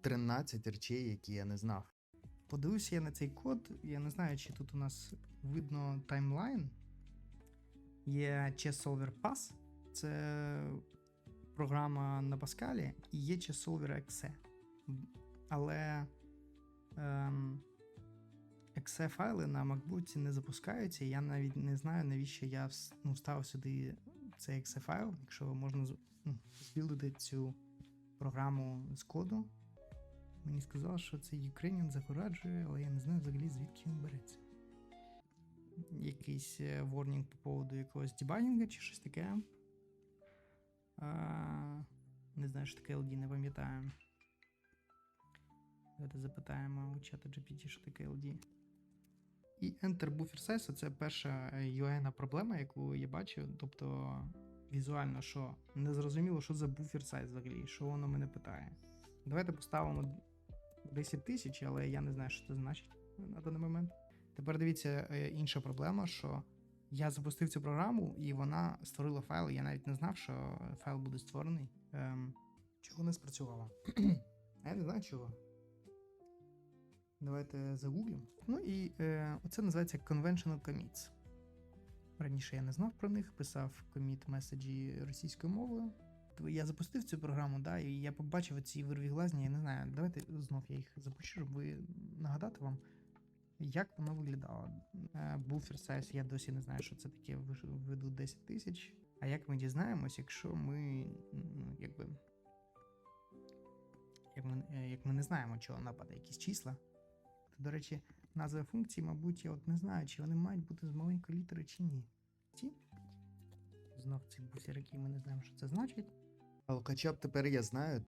13 речей, які я не знав. Подивився я на цей код, я не знаю, чи тут у нас видно таймлайн. Є Chess Solver Pass, це програма на Pascal, і є Chess Solver Exe. Але ем, Exe файли на MacBook не запускаються, я навіть не знаю, навіщо я ну, вставив сюди цей Exe файл, якщо можна ну, цю програму з коду. Мені сказали, що це Ukrainian загораджує, але я не знаю взагалі звідки він береться. Якийсь е, ворнінг по поводу якогось дебагінга чи щось таке. А, не знаю, що таке LD, не пам'ятаю. Давайте запитаємо у чата GPT, що таке LD. І Enter Buffer Size це перша UI проблема, яку я бачив. Тобто візуально, що не зрозуміло, що за Buffer Size взагалі, що воно мене питає. Давайте поставимо 10 тисяч, але я не знаю, що це значить на даний момент. Тепер дивіться, е, інша проблема, що я запустив цю програму, і вона створила файл. Я навіть не знав, що файл буде створений. Ем, чого не спрацювало? Я не знаю чого. Давайте загуглимо. Ну і е, оце називається Conventional Commits. Раніше я не знав про них, писав коміт меседжі російською мовою. Я запустив цю програму, да, і я побачив ці вирві глазні, я не знаю. Давайте знов я їх запущу, щоб ви нагадати вам, як воно виглядало. Е, Буфер сайз, я досі не знаю, що це таке, введу 10 тисяч. А як ми дізнаємось, якщо ми, ну, якби. Як ми, е, як ми не знаємо, чого нападе якісь числа. То, до речі, назви функцій, мабуть, я от не знаю, чи вони мають бути з маленької літери чи ні. Знов цей буфер, який ми не знаємо, що це значить. Б тепер я знаю,